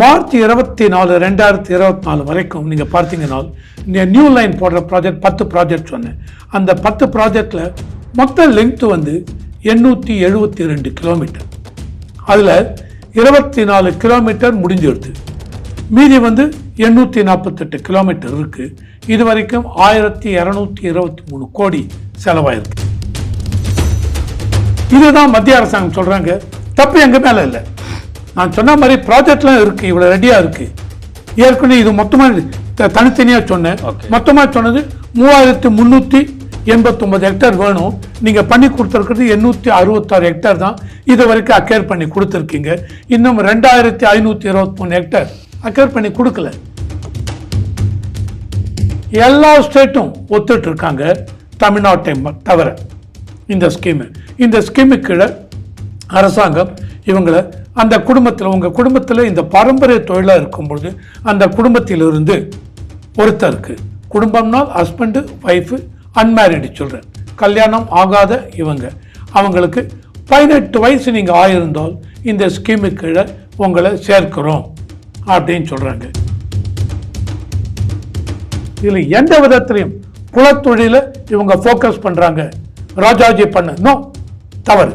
March இருபத்தி நாலு ரெண்டாயிரத்தி இருபத்தி நாலு வரைக்கும் நீங்கள் பார்த்தீங்கன்னா நீங்கள் நியூ லைன் போடுற ப்ராஜெக்ட் பத்து ப்ராஜெக்ட் சொன்னேன். அந்த பத்து ப்ராஜெக்டில் மொத்த லென்த்து வந்து எண்ணூற்றி எழுபத்தி ரெண்டு கிலோமீட்டர் அதில் இருபத்தி நாலு கிலோமீட்டர் முடிஞ்சிடுது. மீதி வந்து எண்ணூற்றி நாற்பத்தெட்டு கிலோமீட்டர் இருக்குது இது வரைக்கும் ஆயிரத்தி இரநூத்தி இருபத்தி மூணு கோடி செலவாயிருக்கு. இதுதான் மத்திய அரசாங்கம் சொல்கிறாங்க தப்பு எங்கள் மேலே இல்லை. நான் சொன்ன மாதிரி ப்ராஜெக்ட்லாம் இருக்கு இவ்வளவு ரெடியா இருக்கு. ஏற்கனவே இது மொத்தமா த- தனித்தனியா சொன்னேன். Okay. மொத்தமா சொன்னது மூவாயிரத்தி முந்நூற்றி எண்பத்தொன்பது ஹெக்டேர் வேணும். நீங்க பண்ணி கொடுத்துருக்கிறது எண்ணூற்றி அறுபத்தாறு ஹெக்டேர் தான். இது வரைக்கும் அக்கேர் பண்ணி கொடுத்துருக்கீங்க. இன்னும் ரெண்டாயிரத்தி ஐநூற்றி இருபத்தி மூணு ஹெக்டேர் அக்கேர் பண்ணி கொடுக்கல. எல்லா ஸ்டேட்டும் ஒத்துட்டு இருக்காங்க தமிழ்நாட்டை தவிர இந்த ஸ்கீமு இந்த ஸ்கீமு கீழே அரசாங்கம் இவங்களை அந்த குடும்பத்தில் உங்கள் குடும்பத்தில் இந்த பாரம்பரிய தொழிலாக இருக்கும்பொழுது அந்த குடும்பத்திலிருந்து ஒருத்தருக்கு குடும்பம்னால் ஹஸ்பண்டு ஒய்ஃபு அன்மேரிடு சில்ட்ரன் கல்யாணம் ஆகாத இவங்க. அவங்களுக்கு பதினெட்டு வயசு நீங்கள் ஆயிருந்தால் இந்த ஸ்கீமு கீழே உங்களை சேர்க்கிறோம் அப்படின்னு சொல்கிறாங்க இதில் எந்த விதத்திலையும் குலத்தொழில இவங்க ஃபோக்கஸ் பண்ணுறாங்க ராஜாஜி பண்ண நோ தவறு.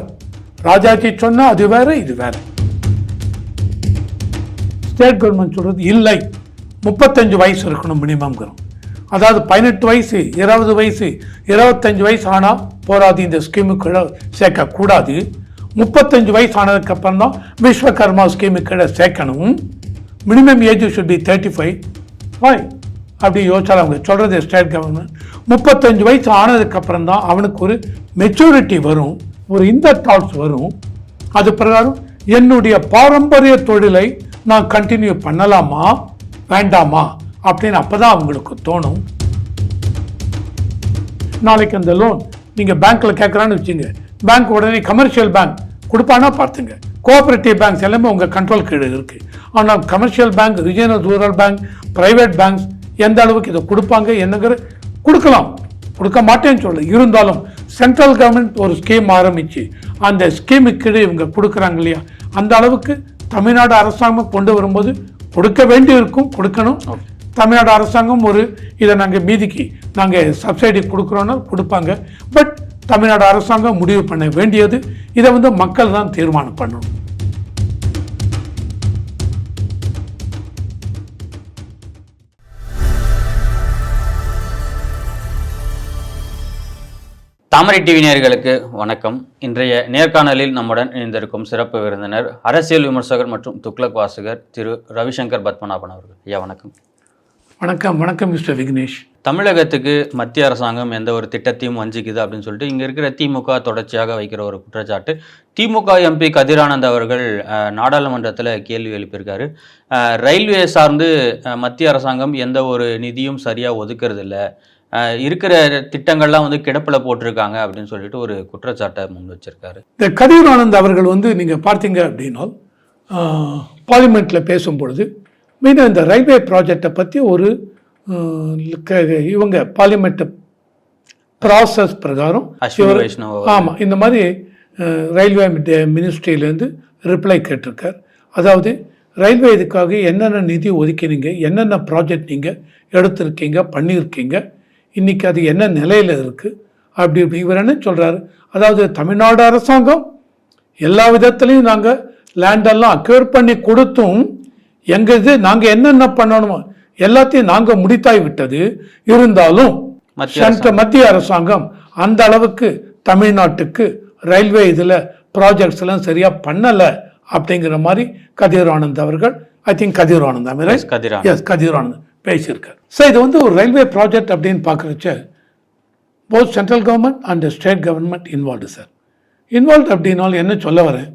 ராஜாஜி சொன்னால் அது வேறு இது வேறு. ஸ்டேட் கவர்மெண்ட் சொல்கிறது இல்லை. முப்பத்தஞ்சு வயசு இருக்கணும் மினிமம்ங்கிறோம் அதாவது பதினெட்டு வயசு இருபது வயசு இருபத்தஞ்சு வயசு ஆனால் போராது இந்த ஸ்கீமுக்குள்ள சேர்க்கக்கூடாது. முப்பத்தஞ்சு வயசு ஆனதுக்கப்புறம் தான் விஸ்வகர்மா ஸ்கீமுக்குள்ள சேர்க்கணும். Minimum age should be thirty five five அப்படி யோசிச்சாலும் அவங்க சொல்கிறது ஸ்டேட் கவர்மெண்ட் முப்பத்தஞ்சு வயசு ஆனதுக்கப்புறம் தான் அவனுக்கு ஒரு மெச்சூரிட்டி வரும். ஒரு இந்த தாட்ஸ் வரும். அது பிரகாரம் என்னுடைய பாரம்பரிய தொழிலை நான் கண்டினியூ பண்ணலாமா? வேண்டாமா? அப்படின்னு அப்பதான் அவங்களுக்கு தோணும். நாளைக்கு அந்த லோன் நீங்கள் பேங்க்கில் கேட்குறான்னு வச்சுங்க. பேங்க் உடனே கமர்ஷியல் பேங்க் கொடுப்பானா பார்த்துங்க. கோஆபரேட்டிவ் பேங்க்ஸ் எல்லாமே உங்கள் கண்ட்ரோல் கீழே இருக்குது ஆனால் commercial bank regional rural bank private banks எந்த அளவுக்கு இதை கொடுப்பாங்க என்னங்கிற கொடுக்கலாம். கொடுக்க மாட்டேன்னு சொல்ல இருந்தாலும் சென்ட்ரல் கவர்மெண்ட் ஒரு ஸ்கீம் ஆரம்பிச்சு அந்த ஸ்கீமுக்கு இவங்க கொடுக்குறாங்க இல்லையா? அந்த அளவுக்கு தமிழ்நாடு அரசாங்கம் கொண்டு வரும்போது கொடுக்க வேண்டி இருக்கும் கொடுக்கணும் தமிழ்நாடு அரசாங்கம் ஒரு இதை நாங்கள் மீதிக்கு நாங்கள் சப்சிடி கொடுக்குறோன்னா கொடுப்பாங்க. பட் தமிழ்நாடு அரசாங்கம் முடிவு பண்ண வேண்டியது இதை வந்து மக்கள் தான் தீர்மானம் பண்ணணும். தாமரை டிவி நேயர்களுக்கு வணக்கம். இன்றைய நேர்காணலில் நம்முடன் இணைந்திருக்கும் சிறப்பு விருந்தினர் அரசியல் விமர்சகர் மற்றும் துக்ளக் வாசகர் திரு ரவிசங்கர் பத்மநாபன் அவர்கள். ஐயா வணக்கம். வணக்கம் வணக்கம் மிஸ்டர் விக்னேஷ். தமிழகத்துக்கு மத்திய அரசாங்கம் எந்த ஒரு திட்டத்தையும் வஞ்சிக்குது அப்படின்னு சொல்லிட்டு இங்க இருக்கிற திமுக தொடர்ச்சியாக வைக்கிற ஒரு குற்றச்சாட்டு. திமுக எம்பி கதிரானந்த் அவர்கள் நாடாளுமன்றத்துல கேள்வி எழுப்பியிருக்காரு. ரயில்வே சார்ந்து மத்திய அரசாங்கம் எந்த ஒரு நிதியும் சரியா ஒதுக்குறது இல்ல அஹ், இருக்கிற திட்டங்கள்லாம் வந்து கிடப்புல போட்டிருக்காங்க அப்படின்னு சொல்லிட்டு ஒரு குற்றச்சாட்டை முன் வச்சிருக்காரு. இந்த கதிர் ஆனந்த் அவர்கள் வந்து நீங்கள் பார்த்தீங்க அப்படின்னா பார்லிமெண்ட்டில் பேசும்பொழுது மெயினாக இந்த ரயில்வே ப்ராஜெக்டை பற்றி ஒரு இவங்க பார்லிமெண்ட் ப்ராசஸ் பிரகாரம் ஆமாம் இந்த மாதிரி ரயில்வே மினிஸ்ட்ரியிலேருந்து ரிப்ளை கேட்டிருக்கார். அதாவது ரயில்வே இதுக்காக என்னென்ன நிதி ஒதுக்கினீங்க என்னென்ன ப்ராஜெக்ட் நீங்கள் எடுத்திருக்கீங்க பண்ணியிருக்கீங்க இன்னைக்கு அது என்ன நிலையில் இருக்குது அப்படி இப்படி இவர் என்ன சொல்கிறாரு அதாவது தமிழ்நாடு அரசாங்கம் எல்லா விதத்துலையும் நாங்கள் லேண்டெல்லாம் அக்யூர் பண்ணி கொடுத்தும் எங்கள் இது நாங்கள் என்னென்ன பண்ணணுமோ எல்லாத்தையும் நாங்கள் முடித்தாய் விட்டது. இருந்தாலும் மத்திய அரசாங்கம். அந்த அளவுக்கு தமிழ்நாட்டுக்கு ரயில்வே இதில் ப்ராஜெக்ட்ஸ் எல்லாம் சரியாக பண்ணலை அப்படிங்கிற மாதிரி கதிர் ஆனந்த் அவர்கள் I think Kathir Anand Yes, Kathir. Yes Kathir Anand பேசியிருக்கார். ஸோ இது வந்து ஒரு ரயில்வே ப்ராஜெக்ட் அப்படின்னு பார்க்குறச்ச both central government and state government involved sir involve அப்படின்னாலும் என்ன சொல்ல வரேன்?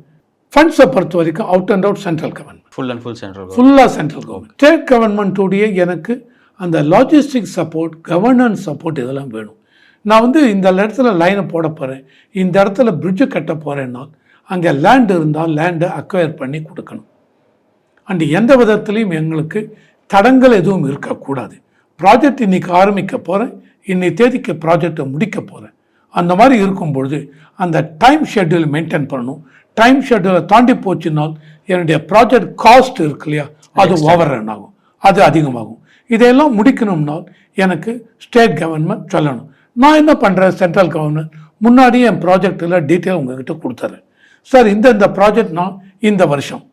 ஃபண்ட்ஸை பொறுத்த வரைக்கும் out and out central government full and full central ஃபுல்லாக சென்ட்ரல் கவர்மெண்ட் ஸ்டேட் கவர்மெண்ட்டுடைய எனக்கு அந்த லாஜிஸ்டிக் சப்போர்ட் கவர்னன்ஸ் சப்போர்ட் இதெல்லாம் வேணும். நான் வந்து இந்த இடத்துல லைனை போட போகிறேன் இந்த இடத்துல பிரிட்ஜு கட்ட போகிறேன்னா அங்கே லேண்ட் இருந்தால் லேண்டை அக்வயர் பண்ணி கொடுக்கணும். அண்ட் எந்த விதத்துலையும் எங்களுக்கு தடங்கள் எதுவும் இருக்கக்கூடாது. ப்ராஜெக்ட் இன்னைக்கு ஆரம்பிக்க போகிறேன் இன்னை தேதிக்கு ப்ராஜெக்டை முடிக்க போகிறேன் அந்த மாதிரி இருக்கும் பொழுது அந்த டைம் ஷெட்யூல் மெயின்டைன் பண்ணணும். டைம் ஷெட்யூலை தாண்டி போச்சுனால் என்னுடைய ப்ராஜெக்ட் காஸ்ட் இருக்கு இல்லையா? அது ஓவர் ரன் ஆகும். அது அதிகமாகும். இதையெல்லாம் முடிக்கணும்னால் எனக்கு ஸ்டேட் கவர்மெண்ட் சொல்லணும். நான் என்ன பண்ணுறேன் சென்ட்ரல் கவர்மெண்ட் முன்னாடியே என் ப்ராஜெக்டில் டீட்டெயில் உங்ககிட்ட கொடுத்துறேன். சார் இந்த இந்த ப்ராஜெக்ட் நான் இந்த வருஷம்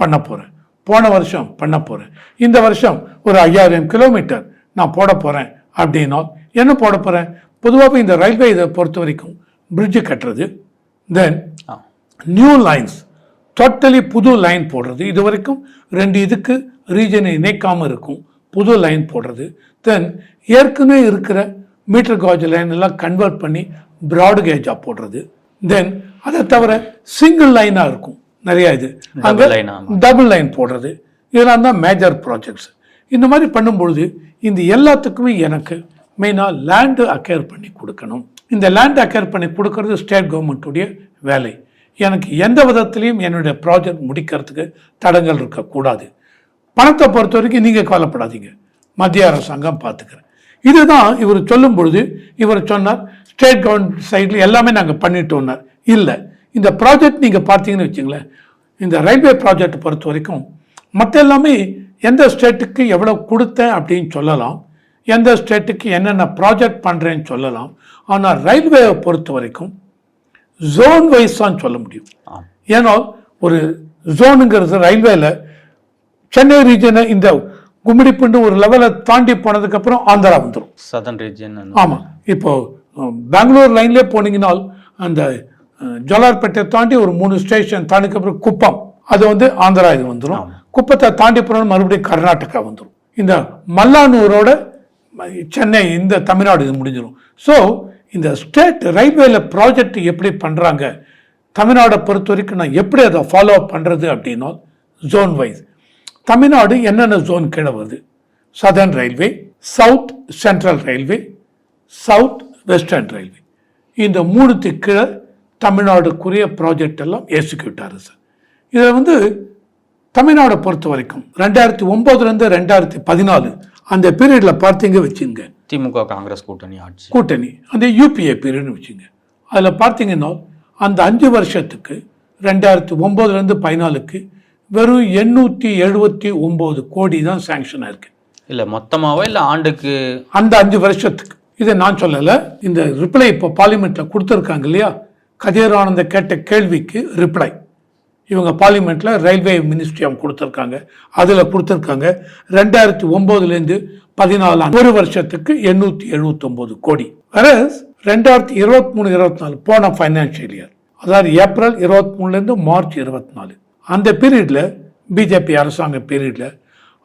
பண்ண போகிறேன் போன வருஷம் பண்ண போகிறேன் இந்த வருஷம் ஒரு ஐயாயிரம் கிலோமீட்டர் நான் போட போகிறேன் அப்படின்னா என்ன போட போகிறேன் பொதுவாகவே இந்த ரயில்வே இதை பொறுத்த வரைக்கும் பிரிட்ஜு கட்டுறது தென் நியூ லைன்ஸ் டோட்டலி புது லைன் போடுறது. இது வரைக்கும் ரெண்டு இதுக்கு ரீஜனை இணைக்காமல் இருக்கும். புது லைன் போடுறது. தென் ஏற்கனவே இருக்கிற மீட்டர் காஜ் லைன் எல்லாம் கன்வெர்ட் பண்ணி ப்ராட் கேஜாக போடுறது. தென் அதை தவிர சிங்கிள் லைனாக இருக்கும். நிறைய இது. அங்கே. டபுள் லைன் போடுறது. இதெல்லாம் தான் மேஜர் ப்ராஜெக்ட்ஸ் இந்த மாதிரி பண்ணும்பொழுது இந்த எல்லாத்துக்குமே எனக்கு மெயினாக லேண்டு அக்கேர் பண்ணி கொடுக்கணும். இந்த லேண்ட் அக்கேர் பண்ணி கொடுக்கறது ஸ்டேட் கவர்மெண்ட்டுடைய வேலை. எனக்கு எந்த விதத்துலேயும் என்னுடைய ப்ராஜெக்ட் முடிக்கிறதுக்கு தடங்கள் இருக்கக்கூடாது. பணத்தை பொறுத்த வரைக்கும் நீங்கள் கவலைப்படாதீங்க. மத்திய அரசாங்கம் பார்த்துக்கிறேன் இதுதான் இவர் சொல்லும் பொழுது இவர் சொன்னார் ஸ்டேட் கவர்மெண்ட் சைடில் எல்லாமே நாங்கள் பண்ணிட்டோம்னார். இல்லை இந்த ப்ராஜெக்ட் நீங்கள் பார்த்தீங்கன்னு வச்சுங்களேன் இந்த ரயில்வே ப்ராஜெக்ட் பொறுத்த வரைக்கும் மற்ற எல்லாமே எந்த ஸ்டேட்டுக்கு எவ்வளோ கொடுத்தேன் அப்படின்னு சொல்லலாம். எந்த ஸ்டேட்டுக்கு என்னென்ன ப்ராஜெக்ட் பண்ணுறேன்னு சொல்லலாம். ஆனால் ரயில்வேவை பொறுத்த வரைக்கும் ஜோன் வைஸ் தான் சொல்ல முடியும். ஏன்னா ஒரு ஜோனுங்கிறது ரயில்வேல சென்னை ரீஜனை இந்த கும்மிடிப்புண்டு ஒரு லெவலை தாண்டி போனதுக்கப்புறம் ஆந்திரா வந்துடும் சதன் ரீஜன் ஆமாம் இப்போ அஹ், பெங்களூர் லைன்லேயே போனீங்கனால் அந்த ஜோலார்பேட்டை தாண்டி ஒரு மூணு ஸ்டேஷன் தாண்டிக்கப்புறம் குப்பம் அது வந்து ஆந்திரா இது வந்துடும் குப்பத்தை தாண்டி போனோம் மறுபடியும் கர்நாடகா வந்துடும் இந்த மல்லானூரோட சென்னை இந்த தமிழ்நாடு இது முடிஞ்சிடும் ஸோ இந்த ஸ்டேட் ரயில்வேல ப்ராஜெக்ட் எப்படி பண்ணுறாங்க தமிழ்நாடை பொறுத்த வரைக்கும் நான் எப்படி அதை ஃபாலோ பண்ணுறது அப்படின்னா ஜோன் வைஸ் தமிழ்நாடு என்னென்ன ஜோன் கீழே வருது? Southern railway south central railway south western railway இந்த மூணுத்துக்கு கீழே தமிழ்நாடுக்குரிய ப்ராஜெக்ட் எல்லாம் எக்ஸிக்யூட் ஆகுது சார் இதில் வந்து தமிழ்நாடை பொறுத்த வரைக்கும் ரெண்டாயிரத்தி ஒம்போதுலேருந்து ரெண்டாயிரத்தி பதினாலு அந்த பீரியடில் பார்த்தீங்க வச்சுங்க? திமுக காங்கிரஸ் கூட்டணி ஆட்சி. கூட்டணி அந்த யூபிஏ பீரியட்னு வச்சுங்க. அதில் பார்த்தீங்கன்னா அந்த அஞ்சு வருஷத்துக்கு ரெண்டாயிரத்தி ஒம்போதுலேருந்து பதினாலுக்கு வெறும் எண்ணூற்றி எழுபத்தி ஒம்பது கோடி தான் சேங்ஷன் ஆயிருக்கு. இல்ல மொத்தமாவா இல்ல ஆண்டுக்கு? அந்த அஞ்சு வருஷத்துக்கு. இதை நான் சொல்லலை. இந்த ரிப்ளை இப்போ பார்லிமெண்ட்டில் கொடுத்துருக்காங்க இல்லையா? கதிரானந்த கேட்ட கேள்விக்கு ரிப்ளை இவங்க பார்லிமெண்ட்டில் ரயில்வே மினிஸ்ட்ரியம் கொடுத்துருக்காங்க. அதில் கொடுத்துருக்காங்க. ரெண்டாயிரத்தி ஒம்போதுலேருந்து பதினாலாம் ஒரு வருஷத்துக்கு எண்ணூற்றி எழுபத்தொம்போது கோடி. வேற ரெண்டாயிரத்தி இருபத்தி மூணு இருபத்தி நாலு போன ஃபைனான்ஷியல் இயர் அதாவது ஏப்ரல் இருபத்தி மூணுலேருந்து மார்ச் இருபத்தி நாலு. அந்த பீரியடில் பிஜேபி அரசாங்க பீரியடில்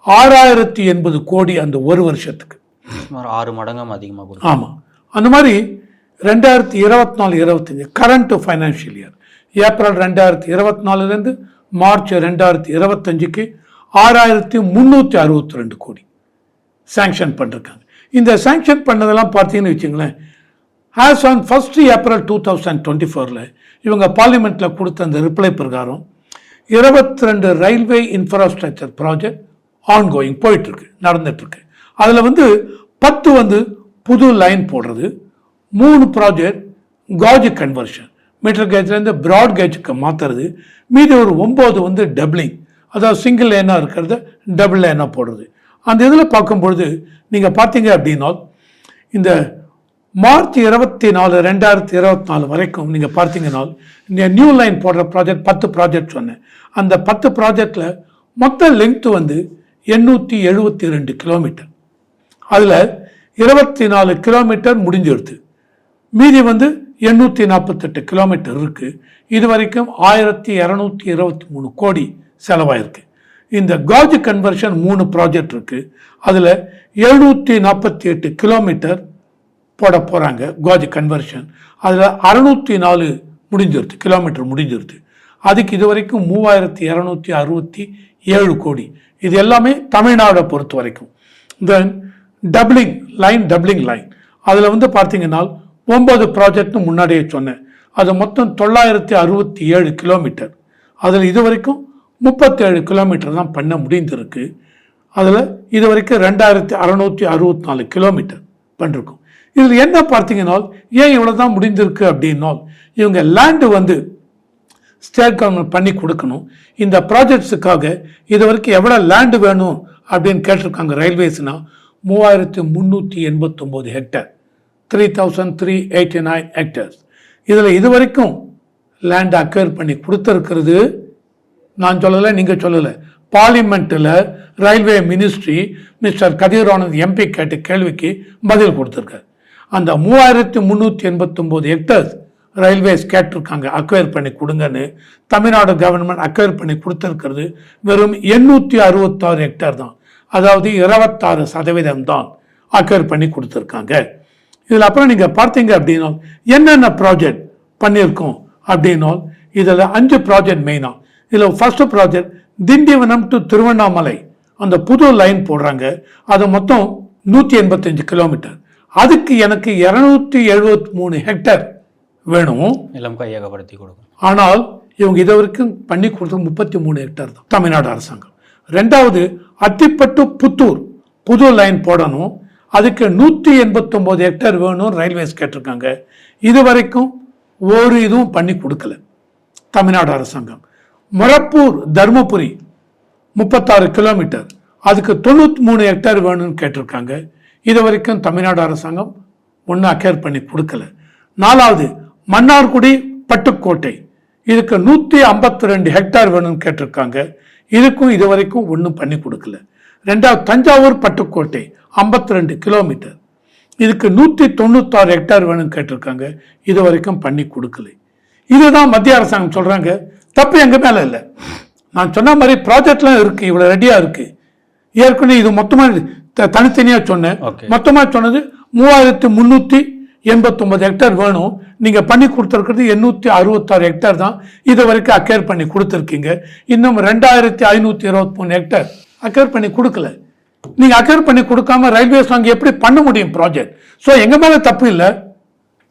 ஆறாயிரத்தி எண்பது கோடி அந்த ஒரு வருஷத்துக்கு. ஆறு மடங்கும் அதிகமாக ஆமாம் அந்த மாதிரி ரெண்டாயிரத்தி இருபத்தி நாலு இருபத்தஞ்சி கரண்ட் ஃபைனான்ஷியல் இயர் ஏப்ரல் ரெண்டாயிரத்தி இருபத்தி நாலுலேருந்து மார்ச் ரெண்டாயிரத்தி இருபத்தஞ்சுக்கு ஆறாயிரத்தி முந்நூற்றி அறுபத்தி ரெண்டு கோடி சேங்ஷன் பண்ணிருக்காங்க. இந்த சேங்ஷன் பண்ணதெல்லாம் பார்த்தீங்கன்னு வச்சுங்களேன் as on first April two thousand twenty ஃபோரில் இவங்க பார்லிமெண்ட்டில் கொடுத்த அந்த ரிப்ளை பிரகாரம் இருபத்தி ரெண்டு ரயில்வே இன்ஃப்ராஸ்ட்ரக்சர் ப்ராஜெக்ட் ஆன்கோயிங் போயிட்டுருக்கு நடந்துட்டுருக்கு. அதில் வந்து பத்து வந்து புது லைன் போடுறது மூணு ப்ராஜெக்ட் காஜ் கன்வர்ஷன் மீட்டர் கேஜ்லேருந்து ப்ராட் கேஜுக்கு மாற்றுறது மீதி ஒரு ஒம்பது வந்து டபுளிங் அதாவது சிங்கிள் லேனாக இருக்கிறத டபுள் லேனாக போடுறது. அந்த இதில் பார்க்கும்பொழுது நீங்கள் பார்த்தீங்க அப்படின்னா இந்த மார்ச் இருபத்தி நாலு ரெண்டாயிரத்தி இருபத்தி நாலு வரைக்கும் நீங்கள் பார்த்தீங்கன்னா நியூ லைன் போடுற ப்ராஜெக்ட் பத்து ப்ராஜெக்ட் சொன்னேன். அந்த பத்து ப்ராஜெக்டில் மொத்த லென்த்து வந்து எண்ணூற்றி எழுபத்தி ரெண்டு கிலோமீட்டர் அதில் இருபத்தி நாலு கிலோமீட்டர் முடிஞ்சிருது மீதி வந்து எண்ணூற்றி நாற்பத்தெட்டு கிலோமீட்டர் இருக்கு. இது வரைக்கும் ஆயிரத்தி இரநூத்தி இருபத்தி மூணு கோடி செலவாயிருக்கு. இந்த காஜ் கன்வர்ஷன் மூணு ப்ராஜெக்ட் இருக்கு. அதில் எழுநூற்றி நாற்பத்தி எட்டு கிலோமீட்டர் போட போகிறாங்க காஜ் கன்வர்ஷன் அதில் அறுநூற்றி நாலு முடிஞ்சிருது கிலோமீட்டர் முடிஞ்சிருது அதுக்கு இது வரைக்கும் மூவாயிரத்தி இரநூத்தி அறுபத்தி ஏழு கோடி. இது எல்லாமே தமிழ்நாடை பொறுத்த வரைக்கும். தென் டபுளிங் லைன் டப்ளிங் லைன் அதில் வந்து பார்த்தீங்கன்னா ஒன்பது ப்ராஜெக்ட்னு முன்னாடியே சொன்னேன். அது மொத்தம் தொள்ளாயிரத்தி அறுபத்தி ஏழு கிலோமீட்டர் அதில் இது வரைக்கும் முப்பத்தேழு கிலோமீட்டர் தான் பண்ண முடிந்திருக்கு. அதில் இது வரைக்கும் ரெண்டாயிரத்தி அறநூற்றி அறுபத்தி நாலு கிலோமீட்டர் பண்ணிருக்கோம். இதில் என்ன பார்த்தீங்கன்னா ஏன் இவ்வளோ தான் முடிந்திருக்கு அப்படின்னால் இவங்க லேண்டு வந்து ஸ்டேட் கவர்மெண்ட் பண்ணி கொடுக்கணும். இந்த ப்ராஜெக்ட்ஸுக்காக இது வரைக்கும் எவ்வளோ லேண்டு வேணும் அப்படின்னு கேட்டிருக்காங்க ரயில்வேஸ்னால் மூவாயிரத்து முந்நூற்றி எண்பத்தொம்போது hectare three thousand three eighty nine hectares இதில் இது வரைக்கும் லேண்ட் அக்வேர் பண்ணி கொடுத்துருக்கிறது. நான் சொல்லலை நீங்கள் சொல்லலை. பார்லிமெண்ட்டில் railway ministry mister Kathir Anand MP கேட்ட கேள்விக்கு பதில் கொடுத்துருக்காரு. அந்த மூவாயிரத்தி முந்நூற்றி எண்பத்தொம்போது ஹெக்டர்ஸ் ரயில்வேஸ் கேட்டிருக்காங்க அக்வயர் பண்ணி கொடுங்கன்னு தமிழ்நாடு கவர்மெண்ட் அக்வயர் பண்ணி கொடுத்துருக்கிறது வெறும் எண்ணூற்றி அறுபத்தாறு ஹெக்டர் தான். அதாவது இருபத்தாறு சதவீதம் தான் அக்வயர் பண்ணி கொடுத்துருக்காங்க. இதில் அப்புறம் நீங்கள் பார்த்தீங்க அப்படின்னா என்னென்ன ப்ராஜெக்ட் பண்ணியிருக்கோம் அப்படின்னா இதில் அஞ்சு ப்ராஜெக்ட் மெயினாக இதில் first project Tindivanam to Tiruvannamalai. அந்த புது லைன் போடுறாங்க. அது மொத்தம் நூற்றி எண்பத்தஞ்சு கிலோமீட்டர் அதுக்கு எனக்கு இரநூத்தி எழுபத்தி மூணு ஹெக்டர் வேணும். நிலம் கையகப்படுத்தி கொடுக்கும் ஆனால் இவங்க இது வரைக்கும் பண்ணி கொடுத்தது முப்பத்தி மூணு ஹெக்டர் தான். தமிழ்நாடு அரசாங்கம். ரெண்டாவது அத்திப்பட்டு புத்தூர். புது லைன் போடணும். அதுக்கு நூற்றி எண்பத்தொம்போது ஹெக்டேர் வேணும்னு ரயில்வேஸ் கேட்டிருக்காங்க. இது வரைக்கும் ஒரு இதுவும் பண்ணி கொடுக்கல. தமிழ்நாடு அரசாங்கம். மொரப்பூர் தருமபுரி முப்பத்தாறு கிலோமீட்டர் அதுக்கு தொண்ணூற்றி மூணு ஹெக்டேர் வேணும்னு கேட்டிருக்காங்க. இது வரைக்கும் தமிழ்நாடு அரசாங்கம் ஒன்றும் அக்கேர் பண்ணி கொடுக்கல. நாலாவது மன்னார்குடி பட்டுக்கோட்டை. இதுக்கு நூற்றி ஐம்பத்தி ரெண்டு ஹெக்டார் வேணும்னு கேட்டிருக்காங்க. இதுக்கும் இது வரைக்கும் ஒன்றும் பண்ணி கொடுக்கல. ரெண்டாவது தஞ்சாவூர் பட்டுக்கோட்டை ஐம்பத்தி ரெண்டு கிலோமீட்டர். இதுக்கு நூற்றி தொண்ணூத்தாறு ஹெக்டார் வேணும்னு கேட்டிருக்காங்க. இது வரைக்கும் பண்ணி கொடுக்கல. இதுதான் மத்திய அரசாங்கம் சொல்றாங்க. தப்பு எங்க மேல இல்லை. நான் சொன்ன மாதிரி ப்ராஜெக்ட்லாம் இருக்கு. இவ்வளவு ரெடியா இருக்கு. ஏற்கனவே இது மொத்தமா த- தனித்தனியா சொன்னேன். Okay. மொத்தமா சொன்னது மூவாயிரத்தி முந்நூற்றி எண்பத்தொன்பது ஹெக்டேர் வேணும். நீங்க பண்ணி கொடுத்துருக்கிறது எண்ணூற்றி அறுபத்தாறு ஹெக்டேர் தான். இது வரைக்கும் அக்கேர் பண்ணி கொடுத்துருக்கீங்க. இன்னும் ரெண்டாயிரத்தி ஐநூற்றி இருபத்தி மூணு ஹெக்டேர் அக்கேர் பண்ணி கொடுக்கல. நீங்க அக்கேர் பண்ணி கொடுக்காம ரயில்வேஸ் அங்கே எப்படி பண்ண முடியும் ப்ராஜெக்ட் ஸோ எங்க மேல தப்பு இல்லை.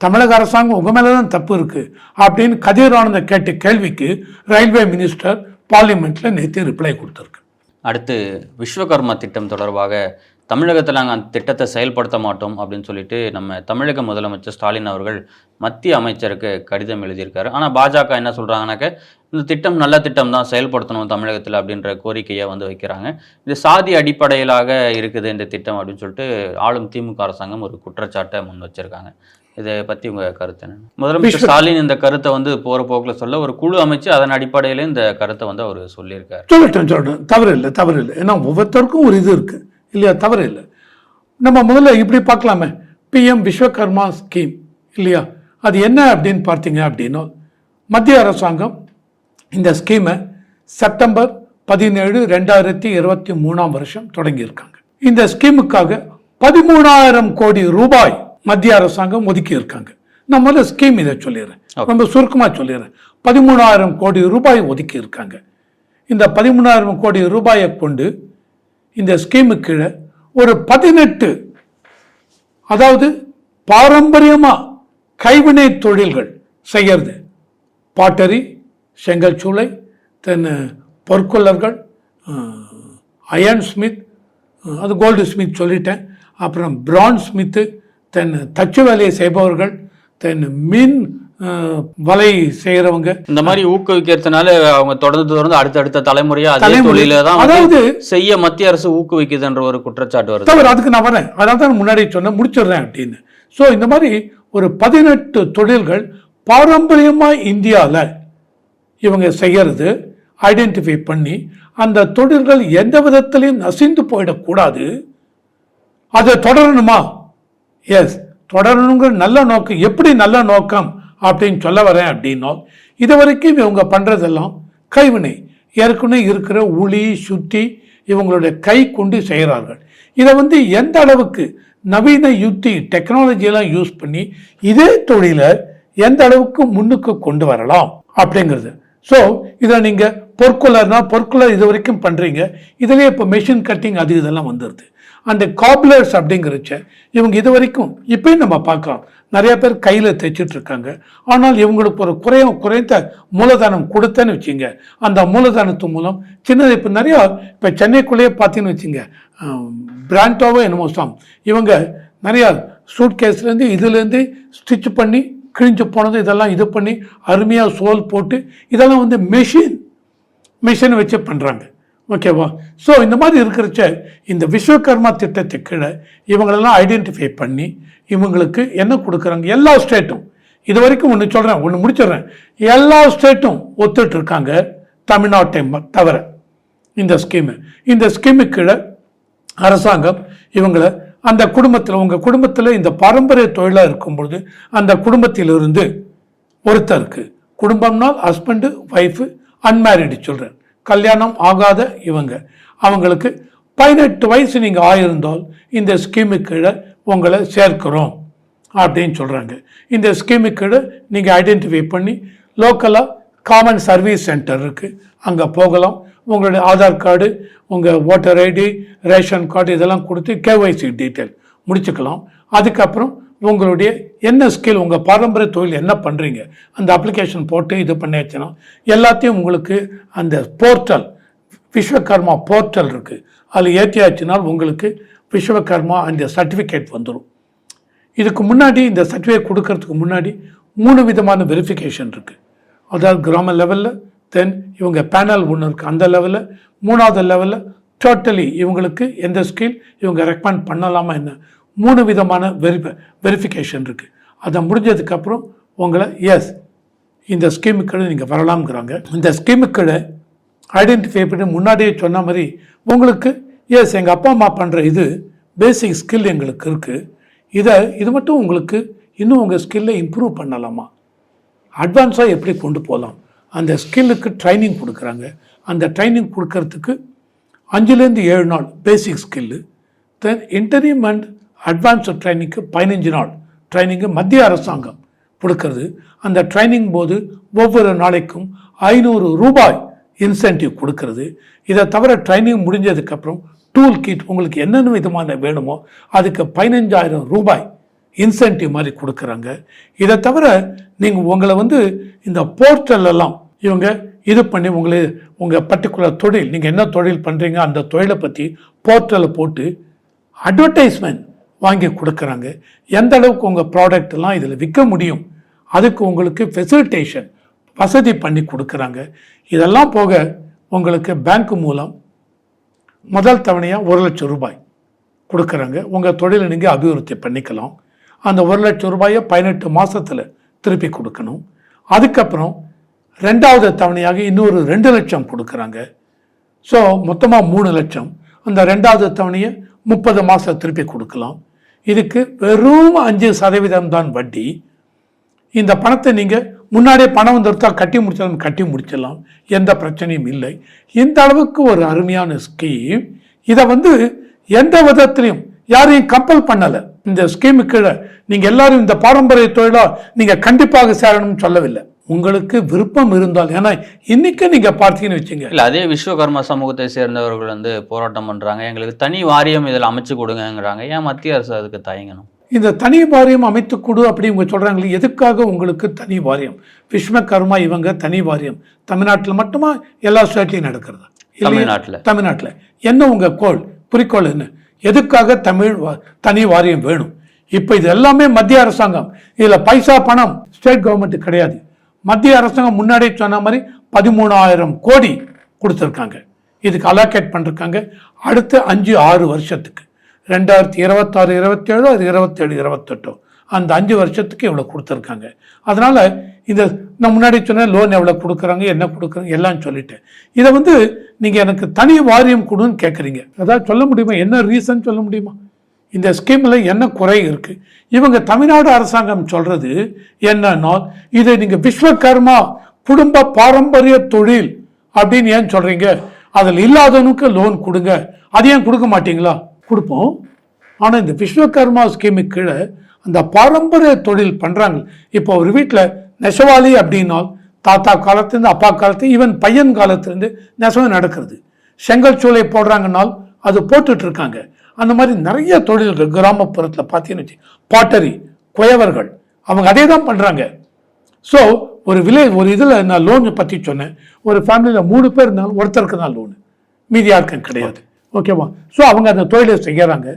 தமிழக அரசாங்கம் உங்க மேலே தான் தப்பு இருக்கு அப்படின்னு கதிரானந்த கேட்ட கேள்விக்கு ரயில்வே மினிஸ்டர் பார்லிமெண்ட்ல நேற்று ரிப்ளை கொடுத்துருக்கு. அடுத்து விஸ்வகர்மா திட்டம் தொடர்பாக தமிழகத்தில் நாங்கள் அந்த திட்டத்தை செயல்படுத்த மாட்டோம் அப்படின்னு சொல்லிட்டு நம்ம தமிழக முதலமைச்சர் ஸ்டாலின் அவர்கள் மத்திய அமைச்சருக்கு கடிதம் எழுதியிருக்காரு. ஆனால் பாஜக என்ன சொல்கிறாங்கனாக்க இந்த திட்டம் நல்ல திட்டம் தான் செயல்படுத்தணும் தமிழகத்தில் அப்படின்ற கோரிக்கையை வந்து வைக்கிறாங்க. இது சாதி அடிப்படையிலாக இருக்குது இந்த திட்டம் அப்படின்னு சொல்லிட்டு ஆளும் திமுக அரசாங்கம் ஒரு குற்றச்சாட்டை முன் வச்சிருக்காங்க. இதை பற்றி உங்கள் கருத்து என்ன? முதலமைச்சர் ஸ்டாலின் இந்த கருத்தை வந்து போகிற போக்கில் சொல்ல ஒரு குழு அமைச்சு அதன் அடிப்படையில் இந்த கருத்தை வந்து அவர் சொல்லியிருக்காரு. சொல்லட்டும் சொல்லட்டும் தவறு இல்லை தவறு இல்லை. ஏன்னா ஒவ்வொருத்தருக்கும் ஒரு இது இருக்கு. இல்லையா? தவறு இல்லை. நம்ம முதல்ல இப்படி பார்க்கலாமே. பிஎம் விஸ்வகர்மா ஸ்கீம் இல்லையா? அது என்ன அப்படின்னு பார்த்தீங்க அப்படின்னா மத்திய அரசாங்கம் இந்த ஸ்கீமை செப்டம்பர் பதினேழு ரெண்டாயிரத்தி இருபத்தி மூணாம் வருஷம் தொடங்கியிருக்காங்க. இந்த ஸ்கீமுக்காக பதிமூணாயிரம் கோடி ரூபாய் மத்திய அரசாங்கம் ஒதுக்கி இருக்காங்க நான் முதல்ல ஸ்கீம் இதை சொல்லிடுறேன். ரொம்ப சுருக்கமாக சொல்லிடுறேன். பதிமூணாயிரம் கோடி ரூபாய் ஒதுக்கி இருக்காங்க இந்த பதிமூணாயிரம் கோடி ரூபாயை கொண்டு இந்த ஸ்கீமு கீழே ஒரு பதினெட்டு அதாவது பாரம்பரியமாக கைவினை தொழில்கள் செய்யறது. பாட்டரி செங்கல் சூளை தென் பொற்கொள்ளர்கள் அயன் ஸ்மித் அது கோல்டு ஸ்மித் சொல்லிட்டேன். அப்புறம் பிரான்ஸ் ஸ்மித்து தென் தச்சு வேலையை செய்பவர்கள் தென் மின் வலை செய்கிறவங்க இந்த மாதிரி ஊக்குவிக்கிறதுனால அவங்க தொடர்ந்து தொடர்ந்து அடுத்தடுத்த தலைமுறையா அதே. தொழில தான் அதாவது செய்ய மத்திய அரசு ஊக்குவிக்குதுன்ற ஒரு குற்றச்சாட்டு வருது. தவிர அதுக்கு நான் வரேன். அதான் தான் முன்னாடி சொன்னேன் முடிச்சிடுறேன் அப்படின்னு. ஸோ இந்த மாதிரி ஒரு பதினெட்டு தொழில்கள் பாரம்பரியமாக இந்தியாவில் இவங்க செய்யறது ஐடென்டிஃபை பண்ணி அந்த தொழில்கள் எந்த விதத்திலையும் நசிந்து போயிடக்கூடாது. அதை தொடரணுமா? எஸ் தொடரணுங்கிற நல்ல நோக்கம். எப்படி நல்ல நோக்கம்? அப்படின்னு சொல்ல வரேன் அப்படின்னா இது வரைக்கும் இவங்க பண்ணுறதெல்லாம் கைவினை. ஏற்கனவே இருக்கிற உளி சுத்தி இவங்களுடைய கை கொண்டு செய்கிறார்கள். இதை வந்து எந்த அளவுக்கு நவீன யுத்தி டெக்னாலஜியெல்லாம் யூஸ் பண்ணி இதே தொழிலை எந்த அளவுக்கு முன்னுக்கு கொண்டு வரலாம் அப்படிங்கிறது. ஸோ இதை நீங்கள் பொற்கொலர்னா பொற்கொலர் இது வரைக்கும் பண்ணுறீங்க இதிலே இப்போ மெஷின் கட்டிங் அது இதெல்லாம் வந்துடுது அந்த காப்லர்ஸ் அப்படிங்கிறச்ச இவங்க இது வரைக்கும் இப்பயும் நம்ம பார்க்கலாம். நிறைய பேர் கையில் தைச்சிட்டு இருக்காங்க ஆனால் இவங்களுக்கு ஒரு குறைய குறைந்த மூலதனம் கொடுத்தேன்னு வச்சுங்க. அந்த மூலதனத்து மூலம் சின்னது இப்போ நிறையா இப்போ சென்னைக்குள்ளேயே பார்த்தீங்கன்னு வச்சுங்க. பிராண்டோவோ என்னமோ சாம். இவங்க நிறையா சூட் கேஸ்லேருந்து இதுலேருந்து ஸ்டிச் பண்ணி கிழிஞ்சு போனது இதெல்லாம் இது பண்ணி அருமையாக சோல் போட்டு இதெல்லாம் வந்து மெஷின் மிஷின் வச்சு பண்ணுறாங்க ஓகேவா? ஸோ இந்த மாதிரி இருக்கிறச்ச இந்த விஸ்வகர்மா திட்டத்துக்கு கீழே இவங்களெல்லாம் ஐடென்டிஃபை பண்ணி இவங்களுக்கு என்ன கொடுக்குறாங்க? எல்லா ஸ்டேட்டும் இது வரைக்கும் ஒன்று சொல்கிறேன் ஒன்று முடிச்சிடுறேன். எல்லா ஸ்டேட்டும் ஒத்துட்டு இருக்காங்க தமிழ்நாட்டை தவிர இந்த ஸ்கீமு இந்த ஸ்கீமு கீழே அரசாங்கம் இவங்களை அந்த குடும்பத்தில் உங்கள் குடும்பத்தில் இந்த பாரம்பரிய தொழிலாக இருக்கும்பொழுது அந்த குடும்பத்திலிருந்து ஒருத்தருக்கு குடும்பம்னால் ஹஸ்பண்டு ஒய்ஃபு அன்மேரிடு சில்ட்ரன் கல்யாணம் ஆகாத இவங்க. அவங்களுக்கு பதினெட்டு வயசு நீங்கள் ஆயிருந்தால் இந்த ஸ்கீமு கீழே உங்களை சேர்க்கிறோம் அப்படின்னு சொல்கிறாங்க இந்த ஸ்கீமு கீழே நீங்கள் ஐடென்டிஃபை பண்ணி லோக்கலாக காமன் சர்வீஸ் சென்டர் இருக்குது அங்கே போகலாம். உங்களுடைய ஆதார் கார்டு உங்கள் ஓட்டர் ஐடி ரேஷன் கார்டு இதெல்லாம் கொடுத்து கேஒய்சி டீட்டெயில் முடிச்சுக்கலாம். அதுக்கப்புறம் உங்களுடைய என்ன ஸ்கில் உங்கள் பாரம்பரிய தொழில் என்ன பண்ணுறீங்க அந்த அப்ளிகேஷன் போட்டு இது பண்ணியாச்சுன்னா எல்லாத்தையும் உங்களுக்கு அந்த போர்ட்டல் விஸ்வகர்மா போர்ட்டல் இருக்குது அதில் ஏற்றியாச்சுனால் உங்களுக்கு விஸ்வகர்மா அந்த சர்டிஃபிகேட் வந்துடும் இதுக்கு முன்னாடி இந்த சர்டிஃபிகேட் கொடுக்கறதுக்கு முன்னாடி மூணு விதமான வெரிஃபிகேஷன் இருக்குது அதாவது கிராம லெவலில் தென் இவங்க பேனல் ஒன்று இருக்குது அந்த லெவலில் மூணாவது லெவலில் டோட்டலி இவங்களுக்கு எந்த ஸ்கில் இவங்க ரெக்கமெண்ட் பண்ணலாமா என்ன? மூணு விதமான வெரி வெரிஃபிகேஷன் இருக்குது அதை முடிஞ்சதுக்கப்புறம் உங்களை எஸ் இந்த ஸ்கீமுக்கு நீங்கள் வரலாம்ங்கிறாங்க. இந்த ஸ்கீமுக்கு ஐடென்டிஃபை பண்ணி முன்னாடியே சொன்ன மாதிரி உங்களுக்கு எஸ் எங்கள் அப்பா அம்மா பண்ணுற இது பேசிக் ஸ்கில் எங்களுக்கு இருக்குது இதை இது மட்டும் உங்களுக்கு இன்னும் உங்கள் ஸ்கில்லை இம்ப்ரூவ் பண்ணலாமா? அட்வான்ஸாக எப்படி கொண்டு போகலாம்? அந்த ஸ்கில்லுக்கு ட்ரைனிங் கொடுக்குறாங்க. அந்த ட்ரைனிங் கொடுக்கறதுக்கு அஞ்சுலேருந்து ஏழு நாள் பேசிக் ஸ்கில்லு தென் இன்டர்வியூமெண்ட் அட்வான்ஸ்டு ட்ரைனிங்க்கு பதினஞ்சு நாள் ட்ரைனிங்கு மத்திய அரசாங்கம் கொடுக்கறது. அந்த ட்ரைனிங் போது ஒவ்வொரு நாளைக்கும் ஐநூறு ரூபாய் இன்சென்டிவ் கொடுக்கறது. இதை தவிர ட்ரைனிங் முடிஞ்சதுக்கப்புறம் டூல் கிட் உங்களுக்கு என்னென்ன விதமான வேணுமோ அதுக்கு பதினஞ்சாயிரம் ரூபாய் இன்சென்டிவ் மாதிரி கொடுக்குறாங்க. இதை தவிர நீங்கள் உங்களை வந்து இந்த போர்ட்டலெல்லாம் இவங்க இது பண்ணி உங்களை உங்கள் பர்டிகுலர் தொழில் நீங்கள் என்ன தொழில் பண்ணுறீங்க அந்த தொழிலை பற்றி போர்ட்டலை போட்டு அட்வர்டைஸ்மெண்ட் வாங்கி கொடுக்குறாங்க. எந்த அளவுக்கு உங்கள் ப்ராடக்ட்லாம் இதில் விற்க முடியும்? அதுக்கு உங்களுக்கு ஃபெசிலிட்டேஷன் வசதி பண்ணி கொடுக்குறாங்க. இதெல்லாம் போக உங்களுக்கு பேங்க் மூலம் முதல் தவணையாக ஒரு லட்சம் ரூபாய் கொடுக்குறாங்க. உங்கள் தொழிலை நீங்கள் அபிவிருத்தி பண்ணிக்கலாம். அந்த ஒரு லட்சம் ரூபாயை பதினெட்டு மாதத்தில் திருப்பி கொடுக்கணும். அதுக்கப்புறம் ரெண்டாவது தவணையாக இன்னொரு ரெண்டு லட்சம் கொடுக்குறாங்க. ஸோ மொத்தமாக மூணு லட்சம். அந்த ரெண்டாவது தவணையை முப்பது மாதம் திருப்பி கொடுக்கலாம். இதுக்கு வெறும் அஞ்சு சதவீதம் தான் வட்டி. இந்த பணத்தை நீங்கள் முன்னாடியே பணம் வந்துருத்தா கட்டி முடிச்சாலும் கட்டி முடிச்சிடலாம். எந்த பிரச்சனையும் இல்லை. இந்த அளவுக்கு ஒரு அருமையான ஸ்கீம் இதை வந்து எந்த விதத்திலையும் யாரையும் கம்பல் பண்ணலை. இந்த ஸ்கீமு கீழே நீங்கள் எல்லாரும் இந்த பாரம்பரிய தொழிலா நீங்கள் கண்டிப்பாக சேரணும்னு சொல்லவில்லை. உங்களுக்கு விருப்பம் இருந்தால் ஏன்னா இன்னைக்கு நீங்கள் பார்த்தீங்கன்னு வச்சுங்க. இல்ல அதே விஸ்வகர்மா சமூகத்தை சேர்ந்தவர்கள் வந்து போராட்டம் பண்றாங்க. எங்களுக்கு தனி வாரியம் இதில் அமைச்சு கொடுங்கங்கிறாங்க. ஏன் மத்திய அரசு அதுக்கு தயங்கணும்? இந்த தனி வாரியம் அமைத்து கொடு அப்படி இவங்க சொல்றாங்களே எதுக்காக உங்களுக்கு தனி வாரியம்? விஸ்வகர்மா இவங்க தனி வாரியம். தமிழ்நாட்டில் மட்டுமா? எல்லா ஸ்டேட்லையும் நடக்கிறதா? தமிழ்நாட்டுல. தமிழ்நாட்டில். என்ன உங்க கோல்? குறிக்கோள் என்ன? எதுக்காக தமிழ் வா- தனி வாரியம் வேணும்? இப்போ இது எல்லாமே மத்திய அரசாங்கம். இதில் பைசா பணம் ஸ்டேட் கவர்மெண்ட் கிடையாது. மத்திய அரசாங்கம் முன்னாடியே சொன்ன மாதிரி பதிமூணாயிரம் கோடி கொடுத்துருக்காங்க. இதுக்கு அலோகேட் பண்ணிருக்காங்க. அடுத்த அஞ்சு ஆறு வருஷத்துக்கு. ரெண்டாயிரத்தி இருபத்தாறு இருபத்தேழோ அது இருபத்தேழு இருபத்தெட்டோ. அந்த அஞ்சு வருஷத்துக்கு இவ்வளோ கொடுத்துருக்காங்க. அதனால் இந்த நான் முன்னாடி சொன்னேன் லோன் எவ்வளோ கொடுக்குறாங்க என்ன கொடுக்குறாங்க எல்லாம் சொல்லிட்டேன். இதை வந்து நீங்கள் எனக்கு தனி வாரியம் கொடுன்னு கேட்குறீங்க அதாவது சொல்ல முடியுமா? என்ன ரீசன் சொல்ல முடியுமா? இந்த ஸ்கீமில் என்ன குறை இருக்குது இவங்க தமிழ்நாடு அரசாங்கம் சொல்கிறது என்னன்னா இதை நீங்கள் விஸ்வகர்மா குடும்ப பாரம்பரிய தொழில் அப்படின்னு ஏன் சொல்கிறீங்க அதில் இல்லாதவனுக்கு லோன் கொடுங்க. அது ஏன் கொடுக்க மாட்டீங்களா? கொடுப்போம். ஆனால் இந்த விஸ்வகர்மா ஸ்கீமுக்கு கீழே அந்த பாரம்பரிய தொழில் பண்ணுறாங்க இப்போ ஒரு வீட்டில் நெசவாளி அப்படின்னால் தாத்தா காலத்துலேருந்து அப்பா காலத்து ஈவன் பையன் காலத்துலேருந்து நெசவு நடக்கிறது. செங்கல் சூளை போடுறாங்கன்னால் அது போட்டுட்டு இருக்காங்க அந்த மாதிரி நிறைய தொழில்கள் கிராமப்புறத்தில் பார்த்தீங்கன்னு வச்சு பாட்டரி குயவர்கள் அவங்க அதே தான் பண்ணுறாங்க ஸோ ஒரு விலை ஒரு இதில் நான் லோன் பற்றி சொன்னேன். ஒரு ஃபேமிலியில் மூணு பேர் இருந்தாலும் ஒருத்தருக்கு தான் லோனு மீதி யாருக்கும் கிடையாது. ஓகேவா ஸோ அவங்க அந்த தொழிலை செய்யறாங்க.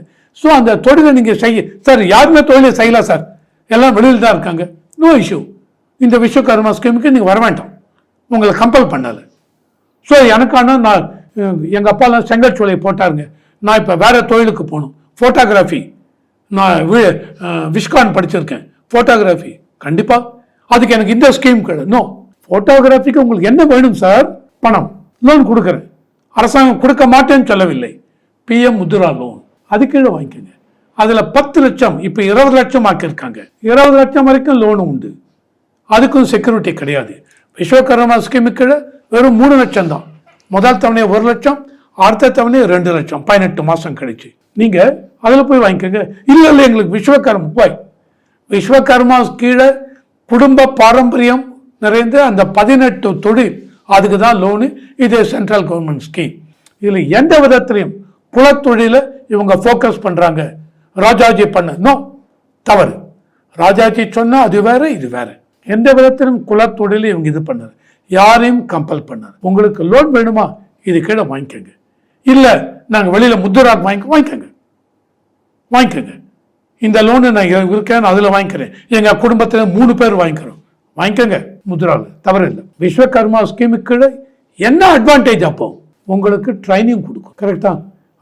ஸோ அந்த தொழிலை நீங்கள் செய்ய சார் யாருமே தொழிலை செய்யலாம் சார். எல்லாம் வெளியில் தான் இருக்காங்க. நோ இஷ்யூ இந்த விஸ்வகர்மா ஸ்கீமுக்கு நீங்கள் வர வேண்டாம் உங்களை கம்பல் பண்ணலை. ஸோ எனக்கான நான் எங்கள் அப்பாலாம் செங்கற்சூளை போட்டாருங்க. நான் இப்போ வேறு தொழிலுக்கு போகணும். ஃபோட்டோகிராஃபி நான் வி- விஷ்கான் படிச்சிருக்கேன். ஃபோட்டோகிராஃபி கண்டிப்பாக அதுக்கு எனக்கு இந்த ஸ்கீம் கிடையாது நோ ஃபோட்டோகிராஃபிக்கு உங்களுக்கு என்ன வேணும் சார் பணம். லோன் கொடுக்குறேன். அரசாங்கம் கொடுக்க மாட்டேன்னு சொல்லவில்லை. பிஎம் முத்ரா லோன் அது கீழே வாங்கிக்கோங்க. அதில் பத்து லட்சம் இப்போ இருபது லட்சம் ஆக்கியிருக்காங்க இருபது லட்சம் வரைக்கும் லோனு உண்டு. அதுக்கும் செக்யூரிட்டி கிடையாது. விஸ்வகர்மா ஸ்கீமு கீழே வெறும் மூணு லட்சம் தான். முதல் தவணை ஒரு லட்சம் அடுத்த தவணை ரெண்டு லட்சம். பதினெட்டு மாதம் கழிச்சு. நீங்கள் அதில் போய் வாங்கிக்கோங்க. இல்லை இல்லை எங்களுக்கு விஸ்வகர்மா போய். விஸ்வகர்மா கீழே குடும்ப பாரம்பரியம் நிறைந்த அந்த பதினெட்டு தொழில் அதுக்கு தான் லோனு இது சென்ட்ரல் கவர்மெண்ட் ஸ்கீம் இதில் எந்த விதத்திலையும் குலத்தொழிலை இவங்க ஃபோக்கஸ் பண்ணுறாங்க ராஜாஜி பண்ண நோ தவறு. ராஜாஜி சொன்னால் அது வேறு இது வேறு. எந்த விதத்திலும் குலத்தொழிலை இவங்க இது பண்ணாரு யாரையும் கம்பல் பண்ணாரு உங்களுக்கு லோன் வேணுமா? இது கீழே வாங்கிக்கோங்க. இல்லை நாங்கள் வெளியில் முத்துரா வாங்கி வாங்கிக்கோங்க. வாங்கிக்கோங்க. இந்த லோனு நான் இருக்கேன் அதில் வாங்கிக்கிறேன். எங்கள் குடும்பத்தில் மூணு பேர் வாங்கிக்கிறோம். வாங்கிக்கோங்க. முத்ராவில் தவறு இல்லை. விஸ்வகர்மா ஸ்கீமுக்கு கீழே என்ன அட்வான்டேஜ் அப்போ? உங்களுக்கு ட்ரைனிங் கொடுக்கும். கரெக்டா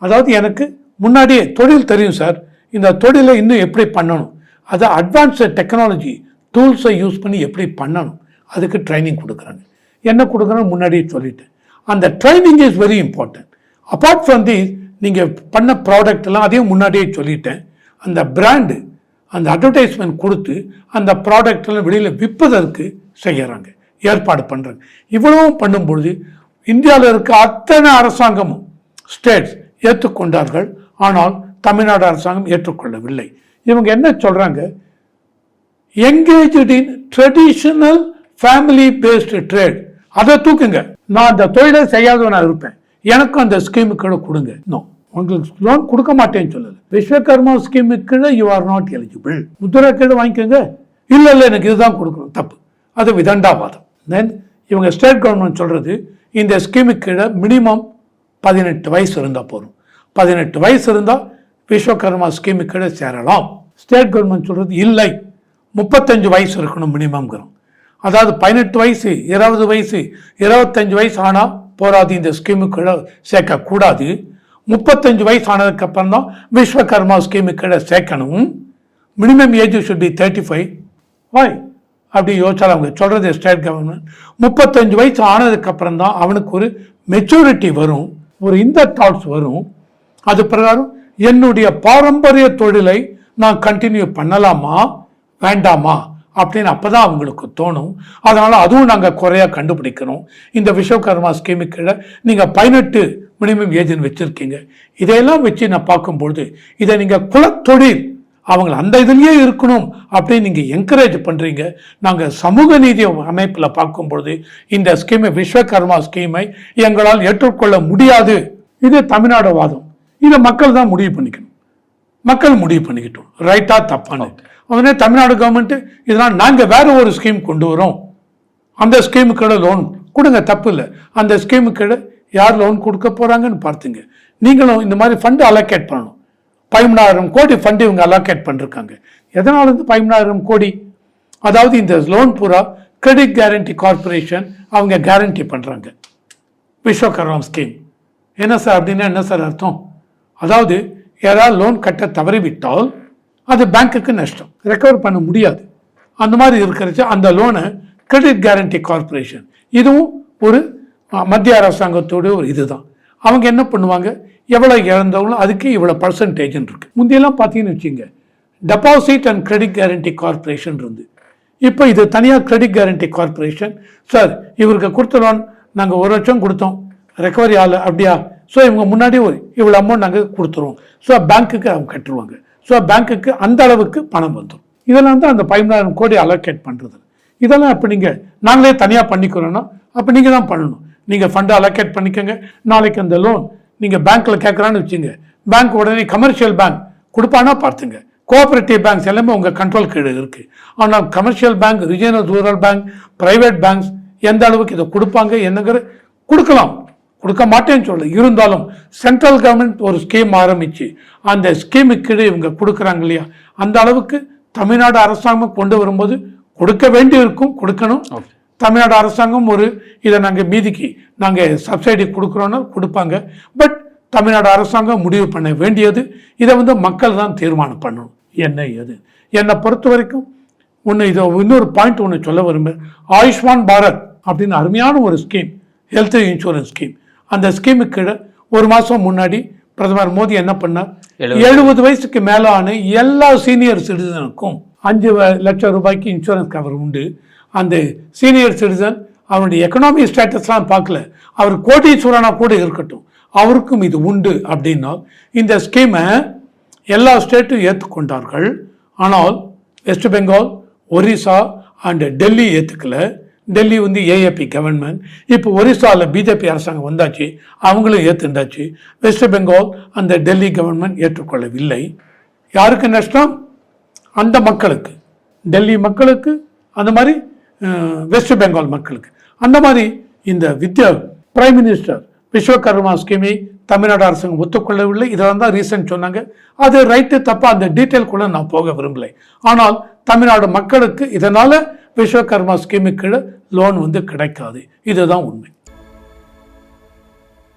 அதாவது எனக்கு முன்னாடியே தொழில் தெரியும் சார். இந்த தொழிலை இன்னும் எப்படி பண்ணணும்? அதை அட்வான்ஸ்டு டெக்னாலஜி டூல்ஸை யூஸ் பண்ணி எப்படி பண்ணணும்? அதுக்கு ட்ரைனிங் கொடுக்குறாங்க. என்ன கொடுக்குறோன்னு முன்னாடியே சொல்லிட்டேன். அந்த training is very important apart from the நீங்கள் பண்ண ப்ராடக்ட் எல்லாம் அதையும் முன்னாடியே சொல்லிட்டேன். அந்த பிராண்டு அந்த அட்வர்டைஸ்மெண்ட் கொடுத்து அந்த ப்ராடக்ட் எல்லாம் வெளியில் விற்பதற்கு செய்கிறாங்க ஏற்பாடு பண்ணுறாங்க இவ்வளவும் பண்ணும்பொழுது இந்தியாவில் இருக்க அத்தனை அரசாங்கமும் ஸ்டேட்ஸ் ஏற்றுக்கொண்டார்கள். ஆனால் தமிழ்நாடு அரசாங்கம் ஏற்றுக்கொள்ளவில்லை. இவங்க என்ன சொல்றாங்க? Engaged in traditional family based trade அதை தூக்குங்க. நான் அந்த தொழிலை செய்யாதவனாக இருப்பேன். எனக்கும் அந்த ஸ்கீமுக்கு கொடுங்க. நோ உங்களுக்கு லோன் கொடுக்க மாட்டேன்னு சொல்லல. விஸ்வகர்மா ஸ்கீமுக்கு கீழே யூ ஆர் நாட் எலிஜிபிள் முத்திரை கீழே வாங்கிக்கோங்க. இல்லை இல்லை எனக்கு இதுதான் கொடுக்கணும். தப்பு. அது விதண்டாவாதம். தென் இவங்க ஸ்டேட் கவர்மெண்ட் சொல்றது இந்த ஸ்கீமுக்கு கீழே மினிமம் பதினெட்டு வயசு இருந்தால் போதும். பதினெட்டு வயசு இருந்தால் விஸ்வகர்மா ஸ்கீமு கீழே சேரலாம். ஸ்டேட் கவர்மெண்ட் சொல்கிறது இல்லை. முப்பத்தஞ்சு வயசு இருக்கணும் மினிமம்ங்கிறோம் அதாவது பதினெட்டு வயசு இருபது வயசு இருபத்தஞ்சு வயசு ஆனால் போராது இந்த ஸ்கீமு சேர்க்கக்கூடாது. முப்பத்தஞ்சு வயசு ஆனதுக்கப்புறம் தான் விஸ்வகர்மா ஸ்கீமு சேர்க்கணும். Minimum age should be thirty five வாய் அப்படி யோசிச்சாலும் அவங்க சொல்கிறது ஸ்டேட் கவர்மெண்ட் முப்பத்தஞ்சு வயசு ஆனதுக்கப்புறம் தான் அவனுக்கு ஒரு மெச்சூரிட்டி வரும். ஒரு இந்த தாட்ஸ் வரும். அது பிரகாரம் என்னுடைய பாரம்பரிய தொழிலை நான் கண்டினியூ பண்ணலாமா? வேண்டாமா? அப்படின்னு அப்பதான் அவங்களுக்கு தோணும். அதனால் அதுவும் நாங்கள் குறையாக கண்டுபிடிக்கிறோம் இந்த விஸ்வகர்மா ஸ்கீமு கீழே நீங்கள் பதினெட்டு மினிமம் ஏஜென்ட் வச்சுருக்கீங்க. இதையெல்லாம் வச்சு நான் பார்க்கும்பொழுது இதை நீங்கள் குலத்தொழில் அவங்கள அந்த இதுலேயே இருக்கணும் அப்படின்னு நீங்கள் என்கரேஜ் பண்ணுறீங்க நாங்கள் சமூக நீதி அமைப்பில் பார்க்கும்பொழுது இந்த ஸ்கீமை விஸ்வகர்மா ஸ்கீமை எங்களால் ஏற்றுக்கொள்ள முடியாது. இது தமிழ்நாடு வாதம். இதை மக்கள் தான் முடிவு பண்ணிக்கணும். மக்கள் முடிவு பண்ணிக்கிட்டோம். ரைட்டா தப்பானு உடனே தமிழ்நாடு கவர்மெண்ட் இதெல்லாம் நாங்க வேற ஒரு ஸ்கீம் கொண்டு வரோம். அந்த ஸ்கீமுக்கு லோன் கொடுங்க தப்பு இல்லை. அந்த ஸ்கீமுக்கு யார் லோன் கொடுக்க போறாங்கன்னு பார்த்துங்க. நீங்களும் இந்த மாதிரி ஃபண்டு அலோகேட் பண்ணணும். பதிமூணாயிரம் கோடி ஃபண்டு இவங்க அலோகேட் பண்ணிருக்காங்க. எதனால இருந்து பதிமூணாயிரம் கோடி? அதாவது இந்த லோன் பூரா கிரெடிட் கேரண்டி கார்பரேஷன் அவங்க கேரண்டி பண்றாங்க. விஸ்வகர்மா ஸ்கீம் என்ன சார் அப்படின்னா என்ன சார் அர்த்தம்? அதாவது யாராவது லோன் கட்ட தவறிவிட்டால் அது பேங்க்குக்கு நஷ்டம். ரெக்கவர் பண்ண முடியாது. அந்த மாதிரி இருக்கிறச்சு அந்த லோனை கிரெடிட் கேரண்டி கார்பரேஷன் இதுவும் ஒரு மத்திய அரசாங்கத்தோட ஒரு இதுதான். அவங்க என்ன பண்ணுவாங்க? எவ்வளோ இழந்தவங்களோ அதுக்கு இவ்வளோ பர்சன்டேஜ்னு இருக்குது முந்தையெல்லாம் பார்த்தீங்கன்னு வச்சுங்க deposit and credit guarantee corporation இருந்து. இப்போ இது தனியாக கிரெடிட் கேரண்டி கார்பரேஷன் சார் இவருக்கு கொடுத்த லோன் நாங்கள் ஒரு லட்சம் கொடுத்தோம். ரெக்கவரி ஆகலை. அப்படியா? ஸோ இவங்க முன்னாடி ஒரு இவ்வளோ அமௌண்ட் நாங்கள் கொடுத்துருவோம். ஸோ பேங்க்குக்கு அவங்க கட்டுருவாங்க ஸோ பேங்க்குக்கு அந்த அளவுக்கு பணம் வந்துடும் இதெல்லாம் தான் அந்த பதினாயிரம் கோடி அலோகேட் பண்ணுறது இதெல்லாம் இப்போ நீங்கள் நாங்களே தனியாக பண்ணிக்கிறோன்னா அப்போ நீங்கள் தான் பண்ணணும். நீங்கள் ஃபண்டை அலோகேட் பண்ணிக்கோங்க. நாளைக்கு அந்த லோன் நீங்கள் பேங்க்கில் கேட்குறான்னு வச்சுங்க. பேங்க் உடனே கமர்ஷியல் பேங்க் கொடுப்பானா பார்த்துங்க. கோஆபரேட்டிவ் பேங்க்ஸ் எல்லாமே உங்கள் கண்ட்ரோல் கீழே இருக்குது ஆனால் commercial bank regional rural bank private banks எந்த அளவுக்கு இதை கொடுப்பாங்க என்னங்கிற கொடுக்கலாம். கொடுக்க மாட்டேன்னு சொல்ல இருந்தாலும் சென்ட்ரல் கவர்மெண்ட் ஒரு ஸ்கீம் ஆரம்பிச்சு அந்த ஸ்கீமுக்கு இவங்க கொடுக்குறாங்க இல்லையா? அந்த அளவுக்கு தமிழ்நாடு அரசாங்கம் கொண்டு வரும்போது கொடுக்க வேண்டி இருக்கும் கொடுக்கணும் தமிழ்நாடு அரசாங்கம் ஒரு இதை நாங்கள் மீதிக்கு நாங்கள் சப்சிடி கொடுக்குறோன்னா கொடுப்பாங்க. பட் தமிழ்நாடு அரசாங்கம் முடிவு பண்ண வேண்டியது இதை வந்து மக்கள் தான் தீர்மானம் பண்ணணும். என்ன ஏது? என்னை பொறுத்த வரைக்கும் ஒன்று இதை இன்னொரு பாயிண்ட் ஒன்று சொல்ல விரும்புகிறேன் ஆயுஷ்மான் பாரத் அப்படின்னு அருமையான ஒரு ஸ்கீம் ஹெல்த் இன்சூரன்ஸ் ஸ்கீம் அந்த ஸ்கீமுக்கு ஒரு மாதம் முன்னாடி பிரதமர் மோடி என்ன பண்ணார்? எழுபது. வயசுக்கு மேலான எல்லா சீனியர் சிட்டிசனுக்கும் அஞ்சு லட்சம் ரூபாய்க்கு இன்சூரன்ஸ் கவர் உண்டு. அந்த சீனியர் சிட்டிசன் அவருடைய எக்கனாமிக் ஸ்டேட்டஸ்லாம் பார்க்கல. அவர் கோடீஸ்வரனா கூட இருக்கட்டும். அவருக்கும் இது உண்டு அப்படின்னா இந்த ஸ்கீமை எல்லா ஸ்டேட்டும் ஏற்றுக்கொண்டார்கள் ஆனால் வெஸ்ட் பெங்கால் ஒரிசா அண்ட் டெல்லி ஏற்றுக்கல டெல்லி வந்து ஏஏபி கவர்மெண்ட் இப்போ ஒரிசாவில் பிஜேபி அரசாங்கம் வந்தாச்சு அவங்களும் ஏற்றுண்டாச்சு வெஸ்ட் பெங்கால் அந்த டெல்லி கவர்மெண்ட் ஏற்றுக்கொள்ளவில்லை. யாருக்கு நஷ்டம்? அந்த மக்களுக்கு. டெல்லி மக்களுக்கு அந்த மாதிரி வெஸ்ட் பெங்கால் மக்களுக்கு. அந்த மாதிரி இந்த வித்யா பிரைம் மினிஸ்டர் விஸ்வகர்மா ஸ்கீமை தமிழ்நாடு அரசாங்கம் ஒத்துக்கொள்ளவில்லை. இதெல்லாம் தான் ரீசன்ட் சொன்னாங்க. அது ரைட்டு தப்பாக அந்த டீட்டெயில்குள்ள நான் போக விரும்பலை. ஆனால் தமிழ்நாடு மக்களுக்கு இதனால் விஸ்வகர்மா ஸ்கீமுக்கு கீழே லோன் வந்து கிடைக்காது. இதுதான் உண்மை.